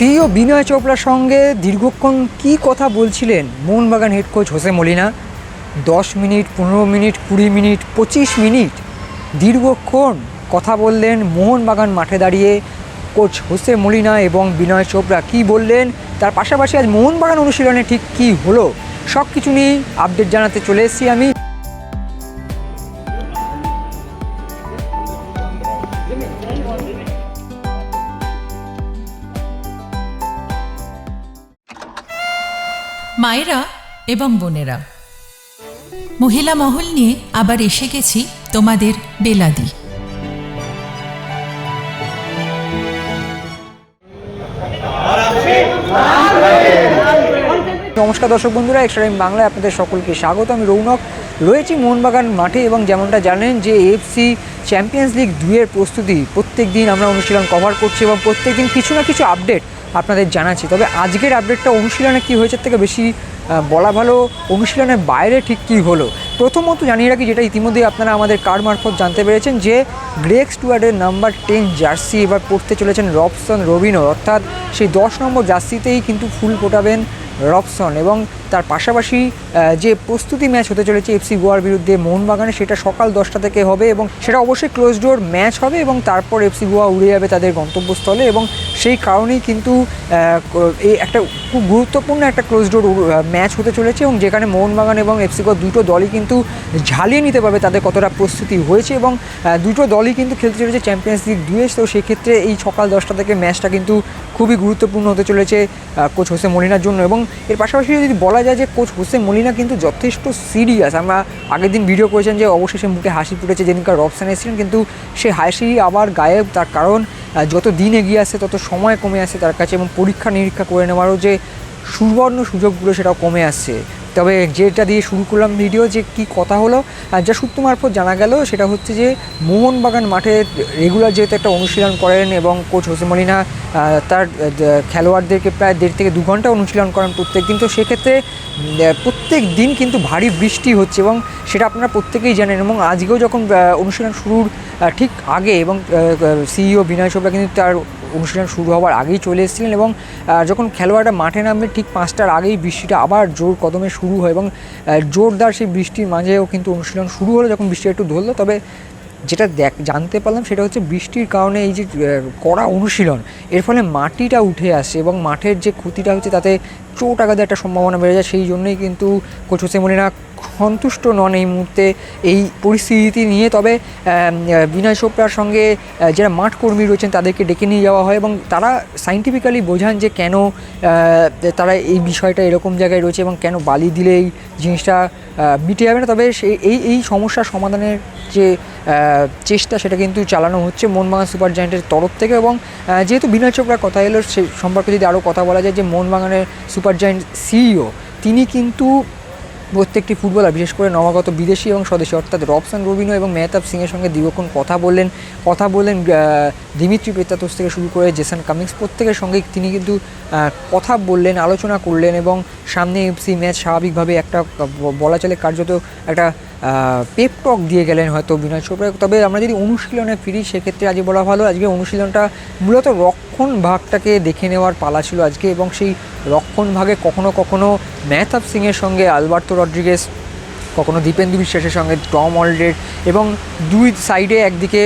CEO বিনয় চোপড়ার সঙ্গে দীর্ঘক্ষণ কি কথা বলছিলেন Mohun Bagan head coach Jose Molina? দশ মিনিট, পনেরো মিনিট, কুড়ি মিনিট, পঁচিশ মিনিট দীর্ঘক্ষণ কথা বললেন মোহনবাগান মাঠে দাঁড়িয়ে। কোচ হোসে মলিনা এবং বিনয় চোপড়া কি বললেন? তার পাশাপাশি আজ মোহনবাগান অনুশীলনে ঠিক কি হলো? সব কিছু নিয়েই আপডেট জানাতে চলে এসেছি আমি। মায়েরা এবং বোনেরা। মহিলা মহল নিয়ে আবার এসে গেছি তোমাদের বেলাদি। নমস্কার দর্শক বন্ধুরা এক্সট্রা টাইম বাংলায় আপনাদের সকলকে স্বাগত। আমি রৌনক, রয়েছি মোহনবাগান মাঠে এবং যেমনটা জানেন যে এফসি চ্যাম্পিয়ন্স লিগ দুইয়ের প্রস্তুতি প্রত্যেক দিন আমরা অনুশীলন কভার করছি এবং প্রত্যেক দিন কিছু না কিছু আপডেট আপনাদের জানাচ্ছি তবে আজকের আপডেটটা অনুশীলনে কী হয়েছে থেকে বেশি বলা ভালো অনুশীলনের বাইরে ঠিক কী হলো? প্রথমত জানিয়ে রাখি যেটা ইতিমধ্যেই আপনারা আমাদের কার মারফত জানতে পেরেছেন যে গ্রেক স্টুয়ার্ডের নাম্বার টেন জার্সি এবার পড়তে চলেছেন রবসন রবিনো অর্থাৎ সেই দশ নম্বর জার্সিতেই কিন্তু ফুল ফোটাবেন রবসন এবং তার পাশাপাশি যে প্রস্তুতি ম্যাচ হতে চলেছে এফসি গোয়ার বিরুদ্ধে মোহনবাগানে, সেটা সকাল দশটা থেকে হবে এবং সেটা অবশ্যই ক্লোজ ডোর ম্যাচ হবে এবং তারপর এফসি গোয়া উড়ে যাবে তাদের গন্তব্যস্থলে এবং সেই কারণেই কিন্তু এই একটা খুব গুরুত্বপূর্ণ একটা ক্লোজ ডোর ম্যাচ হতে চলেছে এবং যেখানে মোহনবাগান এবং এফসি গোয়া দুটো দলই কিন্তু ঝালিয়ে নিতে পারবে তাদের কতটা প্রস্তুতি হয়েছে এবং দুটো দলই কিন্তু খেলতে চলেছে চ্যাম্পিয়ন্স লিগ দুয়ে। তো সেক্ষেত্রে এই সকাল দশটা থেকে ম্যাচটা কিন্তু খুবই গুরুত্বপূর্ণ হতে চলেছে কোচ হোসে মলিনার জন্য এবং এর পাশাপাশি যদি বলা যায় যে কোচ হোসেন মলিনা কিন্তু যথেষ্ট সিরিয়াস আমরা আগের দিন ভিডিও করেছেন যে অবশেষে মুখে হাসি ফুটেছে যেদিনকার রবসান এসেছিলেন, কিন্তু সে হাসি আবার গায়েব তার কারণ যত দিন এগিয়ে আসে, তত সময় কমে আসে তার কাছে এবং পরীক্ষা নিরীক্ষা করে নেওয়ারও যে সুবর্ণ সুযোগগুলো সেটাও কমে আসছে। তবে যেটা দিয়ে শুরু করলাম ভিডিও যে কি কথা হলো, আর যা সূত্র মারফত জানা গেল, সেটা হচ্ছে যে মোহনবাগান মাঠে রেগুলার যেহেতু একটা অনুশীলন করেন এবং কোচ হোসে মলিনা তার খেলোয়াড়দেরকে প্রায় দেড় থেকে দু ঘণ্টা অনুশীলন করেন প্রত্যেক দিন তো সেক্ষেত্রে প্রত্যেক দিন কিন্তু ভারী বৃষ্টি হচ্ছে এবং সেটা আপনারা প্রত্যেকেই জানেন এবং আজকেও যখন অনুশীলন শুরুর ঠিক আগে এবং সিইও বিনয় চোপড়া কিন্তু তার অনুশীলন শুরু হওয়ার আগেই চলে এসেছিলেন এবং যখন খেলোয়াড়রা মাঠে নামবে ঠিক পাঁচটার আগেই বৃষ্টিটা আবার জোর কদমে শুরু হয় এবং জোরদার সেই বৃষ্টির মাঝেও কিন্তু অনুশীলন শুরু হলো যখন বৃষ্টি একটু ধরলো। তবে যেটা দেখ, জানতে পারলাম সেটা হচ্ছে বৃষ্টির কারণে এই যে কড়া অনুশীলন, এর ফলে মাটিটা উঠে আসে এবং মাঠের যে ক্ষতিটা হচ্ছে তাতে চোট আঘাতের একটা সম্ভাবনা বেড়ে যায়। সেই জন্যই কিন্তু কোচ হোসেমনিরা সন্তুষ্ট নন এই মুহূর্তে এই পরিস্থিতি নিয়ে। তবে বিনয় চোপড়ার সঙ্গে যারা মাঠ কর্মী রয়েছেন তাদেরকে ডেকে নিয়ে যাওয়া হয় এবং তারা সাইন্টিফিক্যালি বোঝান যে কেন তারা এই বিষয়টা এরকম জায়গায় রয়েছে এবং কেন বালি দিলে এই জিনিসটা মিটে যাবে না। তবে এই এই সমস্যার সমাধানের যে চেষ্টা সেটা কিন্তু চালানো হচ্ছে মোহনবাগান সুপার জায়েন্টের তরফ থেকে এবং যেহেতু বিনয় চোপড়ার কথা এলো সে সম্পর্কে যদি আরও কথা বলা যায় যে মোহনবাগানের সুপার জায়েন্ট সিইও, তিনি কিন্তু প্রত্যেকটি ফুটবলার, বিশেষ করে নবাগত বিদেশি এবং স্বদেশি, অর্থাৎ রবসান রবিনো এবং মেহতাব সিংয়ের সঙ্গে দীর্ঘক্ষণ কথা বললেন। কথা বললেন দিমিত্রি পেতাতোস থেকে শুরু করে জেসান কামিংস প্রত্যেকের সঙ্গে তিনি কিন্তু কথা বললেন, আলোচনা করলেন এবং সামনে এফসি ম্যাচ স্বাভাবিকভাবে একটা বলা চলে কার্যত একটা পেপ টক দিয়ে গেলেন হয়তো বিনয় চোপড়া। তবে আমরা যদি অনুশীলনে ফিরি, সেক্ষেত্রে আজকে বলা ভালো, আজকে অনুশীলনটা মূলত রক্ষণ ভাগটাকে দেখে নেওয়ার পালা ছিল আজকে এবং সেই রক্ষণ ভাগে কখনো কখনো মেহতাব সিংয়ের সঙ্গে আলবার্তো রড্রিগেস কখনো দীপেন্দু বিশ্বাসের সঙ্গে টম অলরেড এবং দুই সাইডে একদিকে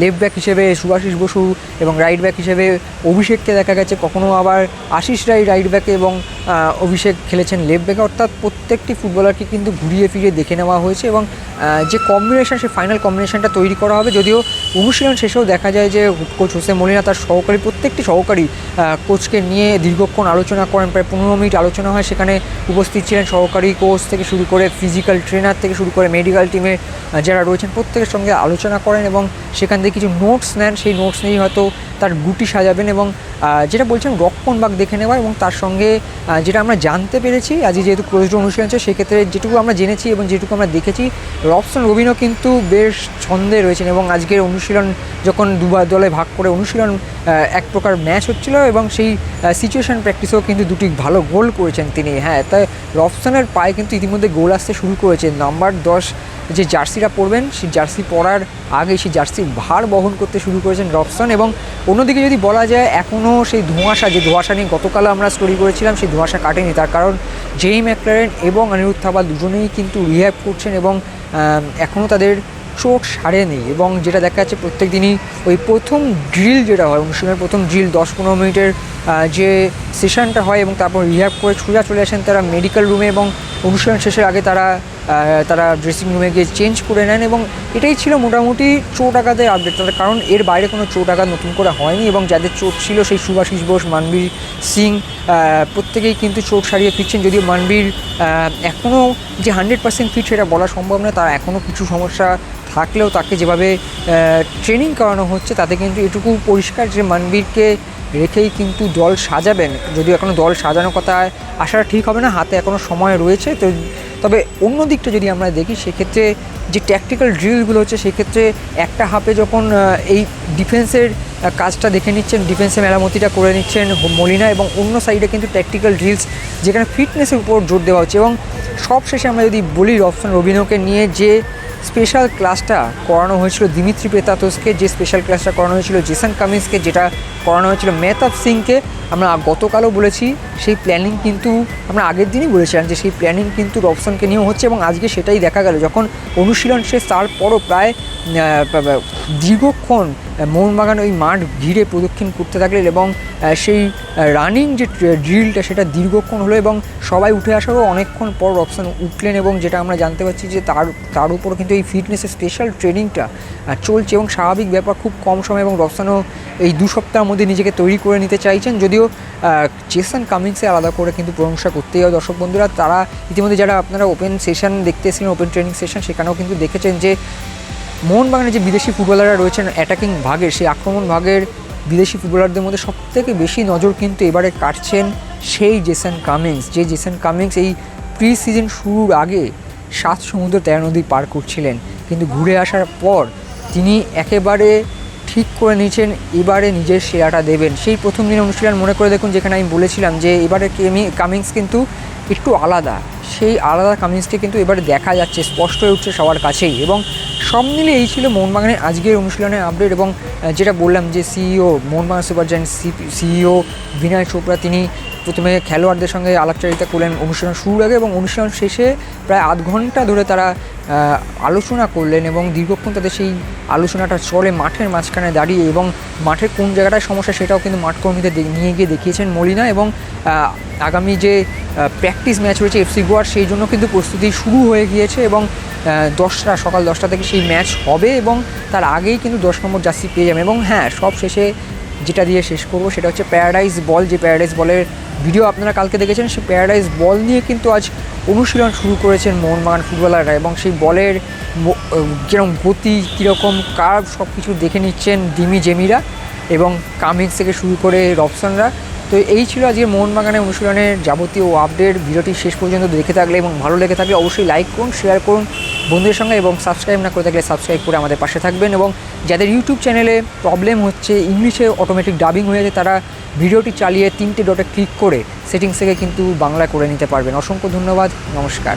লেফট ব্যাক হিসেবে সুভাষিস বসু এবং রাইট ব্যাক হিসেবে অভিষেককে দেখা গেছে। কখনো আবার আশিস রায় রাইট ব্যাকে এবং অভিষেক খেলেছেন লেফট ব্যাকে অর্থাৎ প্রত্যেকটি ফুটবলারকে কিন্তু ঘুরিয়ে ফিরিয়ে দেখে নেওয়া হয়েছে এবং যে কম্বিনেশন সে ফাইনাল কম্বিনেশনটা তৈরি করা হবে যদিও অনুশীলন শেষেও দেখা যায় যে কোচ হোসেন মলিনা তার সহকারী, প্রত্যেকটি সহকারী কোচকে নিয়ে দীর্ঘক্ষণ আলোচনা করেন। প্রায় পনেরো মিনিট আলোচনা হয়। সেখানে উপস্থিত ছিলেন সহকারী কোচ থেকে শুরু করে ফিজিক্যাল ট্রেনার থেকে শুরু করে মেডিকেল টিমে যারা রয়েছেন, প্রত্যেকের সঙ্গে আলোচনা করেন এবং সেখান থেকে কিছু নোটস নেন, সেই নোটস নিয়েই হয়তো তার গুটি সাজাবেন এবং যেটা বলছেন রক্ষণ বাঘ দেখে নেওয়া এবং তার সঙ্গে যেটা আমরা জানতে পেরেছি, আজ যেহেতু ক্লোজড অনুশীলন আছে সেক্ষেত্রে যেটুকু আমরা জেনেছি এবং যেটুকু আমরা দেখেছি, রবসন রবিনও কিন্তু বেশ ছন্দে রয়েছেন এবং আজকের অনুশীলন যখন দুবার দলে ভাগ করে অনুশীলন এক প্রকার ম্যাচ হচ্ছিল এবং সেই সিচুয়েশন প্র্যাকটিসেও কিন্তু দুটি ভালো গোল করেছেন তিনি। হ্যাঁ তাই রবসনের পায়ে কিন্তু ইতিমধ্যে গোল আসতে শুরু করেছে। নাম্বার দশ যে জার্সিটা পরবেন, সেই জার্সি পরার আগে সেই জার্সি সেই ভার বহন করতে শুরু করেছেন রবসন এবং অন্যদিকে যদি বলা যায় এখনও সেই ধোঁয়াশা, যে ধোঁয়াশা নিয়ে গতকাল আমরা স্টোরি করেছিলাম, সেই ধোঁয়াশা কাটেনি। তার কারণ জেই ম্যাকলারেন এবং অনিরুদ্ধ থাপাল দুজনেই কিন্তু রিহ্যাব করছেন এবং এখনও তাদের চোট সারেনি এবং যেটা দেখা যাচ্ছে প্রত্যেক দিনই ওই প্রথম ড্রিল যেটা হয়, অনুষ্ঠানের প্রথম ড্রিল দশ পনেরো মিনিটের যে সেশনটা হয় এবং তারপর রিহ্যাব করে সোজা চলে আসেন তারা মেডিকেল রুমে এবং অনুষ্ঠান শেষের আগে তারা তারা ড্রেসিং রুমে গিয়ে চেঞ্জ করে নেন এবং এটাই ছিল মোটামুটি চোট আঘাতের আপডেট তাদের কারণ এর বাইরে কোনো চোট আঘাত নতুন করে হয়নি এবং যাদের চোট ছিল সেই সুভাষিস বোস, মানবীর সিং প্রত্যেকেই কিন্তু চোট সারিয়ে ফিরছেন। যদিও মানবীর এখনও যে হান্ড্রেড পার্সেন্ট ফিট সেটা বলা সম্ভব নয়, তার এখনও কিছু সমস্যা থাকলেও তাকে যেভাবে ট্রেনিং করানো হচ্ছে, তাতে কিন্তু এটুকু পরিষ্কার যে মানবীরকে রেখেই কিন্তু দল সাজাবেন। যদিও এখনও দল সাজানোর কথা আসাটা ঠিক হবে না, হাতে এখনও সময় রয়েছে, তো তবে অন্য দিকটা যদি আমরা দেখি সেক্ষেত্রে যে ট্যাকটিক্যাল ড্রিলগুলো হচ্ছে, সেক্ষেত্রে একটা হাফে যখন এই ডিফেন্সের কাজটা দেখে নিচ্ছেন ডিফেন্সে মেরামতিটা করে নিচ্ছেন মলিনা এবং অন্য সাইডে কিন্তু ট্যাকটিক্যাল ড্রিলস যেখানে ফিটনেসের উপর জোর দেওয়া হচ্ছে এবং সব শেষে আমরা যদি বলি রবসন রবিনোকে নিয়ে যে স্পেশাল ক্লাসটা করানো হয়েছিল দিমিত্রি পেতাতোসকে যে স্পেশাল ক্লাসটা করানো হয়েছিল জেসন কামিন্সকে, যেটা করানো হয়েছিল মেহতাব সিংকে, আমরা গতকালও বলেছি, সেই প্ল্যানিং কিন্তু আমরা আগের দিনই বলেছিলাম যে সেই প্ল্যানিং কিন্তু রবসনকে নিয়েও হচ্ছে এবং আজকে সেটাই দেখা গেল। যখন অনুশীলন শেষ তারপরও প্রায় দীর্ঘক্ষণ মোহনবাগান ওই মাঠ ঘিরে প্রদক্ষিণ করতে থাকলেন এবং সেই রানিং যে ড্রিলটা সেটা দীর্ঘক্ষণ হলো এবং সবাই উঠে আসারও অনেকক্ষণ পর রবসন উঠলেন এবং যেটা আমরা জানতে পারছি যে তার তার উপর কিন্তু এই ফিটনেসের স্পেশাল ট্রেনিংটা চলছে এবং স্বাভাবিক ব্যাপার খুব কম সময় এবং রবসনও এই দু সপ্তাহের মধ্যে নিজেকে তৈরি করে নিতে চাইছেন। যদিও চেসান কামিংসে আলাদা করে কিন্তু প্রশংসা করতেই হয় দর্শক বন্ধুরা। তারা ইতিমধ্যে যারা আপনারা ওপেন সেশন দেখতে এসেছিলেন ওপেন ট্রেনিং সেশন সেখানেও কিন্তু দেখেছেন যে মোহনবাগানে যে বিদেশি ফুটবলাররা রয়েছেন অ্যাটাকিং ভাগের, সেই আক্রমণ ভাগের বিদেশি ফুটবলারদের মধ্যে সবথেকে বেশি নজর কিন্তু এবারে কাটছেন সেই জেসন কামিংস। যে জেসন কামিংস এই প্রি সিজন শুরুর আগে সাত সমুদ্র তেরো নদী পার করছিলেন। কিন্তু ঘুরে আসার পর তিনি একেবারে ঠিক করে নিয়েছেন, এবারে নিজের সেরাটা দেবেন। সেই প্রথম দিন অনুশীলন মনে করে দেখুন, যেখানে আমি বলেছিলাম যে এবারে কেমি, কামিংস কিন্তু একটু আলাদা। সেই আলাদা কামিংসকে কিন্তু এবার দেখা যাচ্ছে স্পষ্ট হয়ে উঠছে সবার কাছেই। এবং সব মিলে এই ছিল মোহনবাগানের আজকের অনুশীলনের আপডেট এবং যেটা বললাম যে CEO Mohun Bagan super giant CEO Vinay Chopra, তিনি প্রথমে খেলোয়াড়দের সঙ্গে আলাপচারিতা করলেন অনুশীলন শুরুর আগে এবং অনুশীলন শেষে প্রায় আধ ঘণ্টা ধরে তারা আলোচনা করলেন এবং দীর্ঘক্ষণ তাদের সেই আলোচনাটা চলে মাঠের মাঝখানে দাঁড়িয়ে এবং মাঠের কোন জায়গাটায় সমস্যা সেটাও কিন্তু মাঠ কর্মীদের নিয়ে গিয়ে দেখিয়েছেন মলিনা এবং আগামী যে প্র্যাকটিস ম্যাচ রয়েছে এফসি গোয়ার সেই জন্য কিন্তু প্রস্তুতি শুরু হয়ে গিয়েছে এবং দশটা, সকাল দশটা থেকে সেই ম্যাচ হবে এবং তার আগেই কিন্তু দশ নম্বর জার্সি পেয়ে যাবে এবং হ্যাঁ সব শেষে যেটা দিয়ে শেষ করব সেটা হচ্ছে প্যারাডাইজ বল যে প্যারাডাইজ বলের ভিডিও আপনারা কালকে দেখেছেন, সেই প্যারাডাইজ বল নিয়ে কিন্তু আজ অনুশীলন শুরু করেছেন মোহনবাগান ফুটবলাররা এবং সেই বলের কীরকম গতি, কীরকম কার্ভ সব কিছু দেখে নিচ্ছেন ডিমি জেমিরা এবং কামিংস থেকে শুরু করে রবসনরা। তো এই ছিল আজকে মোহনবাগানের অনুশীলনের যাবতীয় আপডেট ভিডিওটি শেষ পর্যন্ত দেখে থাকলে এবং ভালো লেগে থাকলে অবশ্যই লাইক করুন শেয়ার করুন বন্ধুদের সঙ্গে এবং সাবস্ক্রাইব না করে থাকলে সাবস্ক্রাইব করে আমাদের পাশে থাকবেন এবং যাদের ইউটিউব চ্যানেলে প্রবলেম হচ্ছে ইংলিশে অটোমেটিক ডাবিং হয়ে যাচ্ছে তারা ভিডিওটি চালিয়ে তিনটে ডটে ক্লিক করে সেটিংস থেকে কিন্তু বাংলা করে নিতে পারবেন। অসংখ্য ধন্যবাদ, নমস্কার।